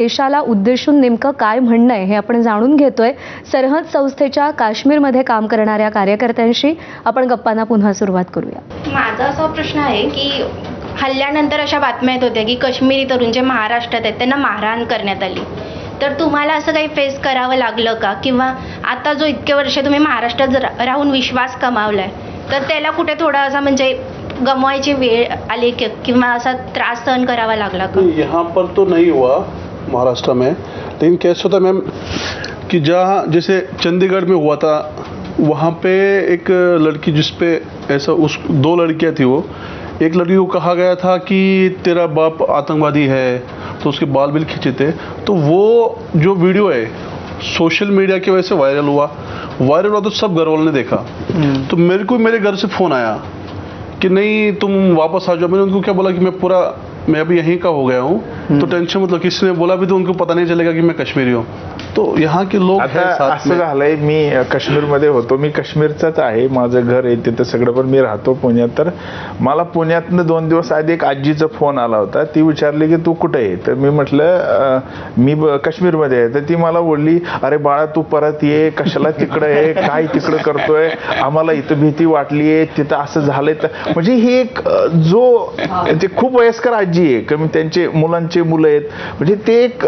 देशाला उद्देशून नेमकं काय म्हणणं आहे हे आपण जाणून घेतोय. सरहद संस्थेच्या काश्मीरमध्ये काम करणाऱ्या कार्यकर्त्यांशी आपण गप्पांना पुन्हा सुरुवात करूया. माझा असा प्रश्न आहे की हल्ल्यानंतर अशा बातम्या येत होत्या की काश्मीरी तरुण जे महाराष्ट्रात आहेत त्यांना मारहाण करण्यात आली. तर तुम्हाला असं काही फेस करावं लागलं का? किंवा आता जो इतके वर्ष तुम्ही महाराष्ट्रात जर- राहून विश्वास कमावलाय तर त्याला कुठे थोडा असा म्हणजे गमवायची वेळ आली की किंवा असा त्रास सहन करावा लागला का? यहाँ पर तो नहीं हुआ. महाराष्ट्र में। लेकिन कैसे होता मैम कि जहाँ जैसे चंडीगढ़ में हुआ था वहाँ पे एक लड़की जिस पे ऐसा उस दो लड़कियाँ थी वो। एक लड़की को कहा गया था कि तेरा बाप आतंकवादी है तो उसके बाल बिल खींचे थे। तो वो जो वीडियो है सोशल मीडिया की वजह से वायरल हुआ। वायरल हुआ तो सब घर वालों ने देखा। तो मेरे को मेरे घर से फ़ोन आया कि नहीं तुम वापस आ जाओ। मैंने उनको क्या बोला कि मैं पूरा मैं अभी यहीं का हो गया हूँ। तो टेंशन मतलब किसी ने बोला भी तो उनको पता नहीं चलेगा कि मैं कश्मीरी हूँ। तो यहाँ के साथ असं में। झालंय मी काश्मीरमध्ये होतो. मी काश्मीरचाच आहे. माझं घर आहे तिथं सगळं पण मी राहतो पुण्यात. तर मला पुण्यातनं दोन दिवस आधी एक आजीचा फोन आला होता. ती विचारली की तू कुठे आहे? तर मी म्हटलं अ, मी काश्मीरमध्ये आहे. तर ती मला बोलली अरे बाळा तू परत ये. कशाला तिकडं आहे? काय तिकडं करतोय? आम्हाला इथं भीती वाटली आहे. तिथं असं झालंय तर. म्हणजे ही एक जो ते खूप वयस्कर आजी आहे. कमी त्यांचे मुलांचे मुलं आहेत म्हणजे ते एक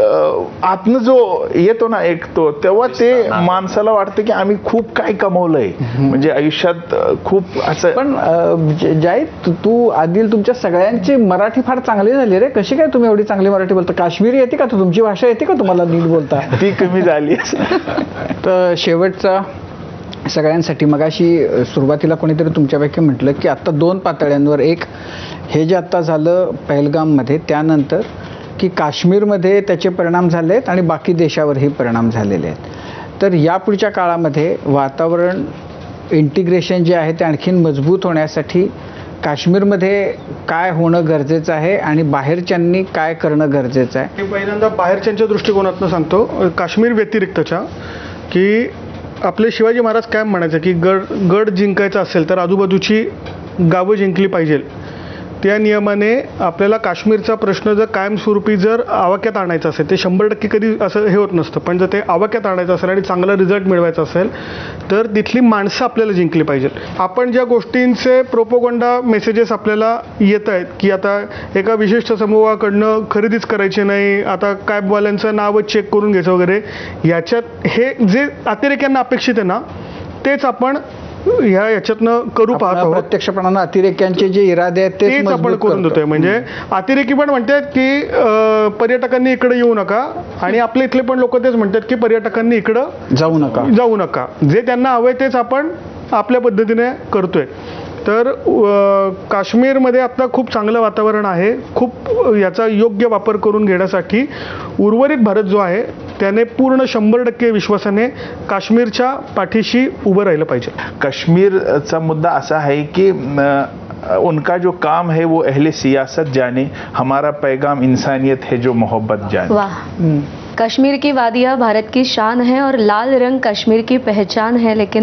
आतनं जो येतो ना एक तो तेव्हा ते माणसाला वाटतं की आम्ही खूप काय कमवलंय. म्हणजे आयुष्यात खूप असं पण अं, ज- जाहीर तू- आदिल तुमच्या सगळ्यांची मराठी फार चांगली झाली रे. कशी काय तुम्ही एवढी चांगली मराठी बोलता? काश्मीरी येते का तुमची भाषा येते का तुम्हाला नीट बोलता? ती कमी झाली. तर शेवटचा सगळ्यांसाठी मगाशी अ, सुरुवातीला कोणीतरी तुमच्यापैकी म्हटलं की आत्ता दोन पातळ्यांवर एक हे जे आत्ता झालं पहलगाममध्ये त्यानंतर की काश्मीरमध्ये त्याचे परिणाम झाले आहेत आणि बाकी देशावरही परिणाम झालेले आहेत. तर यापुढच्या काळामध्ये वातावरण इंटिग्रेशन जे आहे ते आणखीन मजबूत होण्यासाठी काश्मीरमध्ये काय होणं गरजेचं आहे आणि बाहेरच्यांनी काय करणं गरजेचं आहे? मी पहिल्यांदा बाहेरच्यांच्या दृष्टिकोनातून सांगतो काश्मीर व्यतिरिक्तच्या की आपले शिवाजी महाराज काय म्हणायचं की गड गड जिंकायचा असेल तर आजूबाजूची गावं जिंकली पाहिजे त्या नियमाने आपल्याला काश्मीरचा प्रश्न जर कायमस्वरूपी जर आवाक्यात आणायचा असेल ते शंभर टक्के कधी असं हे होत नसतं पण जर ते आवाक्यात आणायचं असेल आणि चांगला रिझल्ट मिळवायचा असेल तर तिथली माणसं आपल्याला जिंकली पाहिजेत. आपण ज्या गोष्टींचे प्रोपोगंडा मेसेजेस आपल्याला येत आहेत की आता एका विशिष्ट समूहाकडनं खरेदीच करायची नाही आता कॅबवाल्यांचं नावच चेक करून घ्यायचं वगैरे याच्यात हे जे अतिरेक्यांना अपेक्षित आहे ना तेच आपण ह्या याच्यातनं करू पाहत प्रत्यक्षपणानं अतिरेक्यांचे जे इरादे आहेत तेच आपण मजबूत करून. देतोय. म्हणजे अतिरेकी पण म्हणतात की पर्यटकांनी इकडे येऊ नका आणि आपले इथले पण लोक तेच म्हणतात की पर्यटकांनी इकडं जाऊ नका. जाऊ नका. जे त्यांना हवंय तेच आपण आपल्या पद्धतीने करतोय. तर काश्मीरमध्ये आता खूप चांगलं वातावरण आहे. खूप याचा योग्य वापर करून घेण्यासाठी उर्वरित भारत जो आहे त्याने पूर्ण शंभर टक्के विश्वासाने काश्मीरच्या पाठीशी उभं राहिलं पाहिजे. काश्मीरचा मुद्दा असा है कि उनका जो काम है वो अहले सियासत जाने हमारा पैगाम इंसानियत है जो मोहब्बत जाने। वाह। कश्मीर की वादियाँ भारत की शान है और लाल रंग कश्मीर की पहचान है लेकिन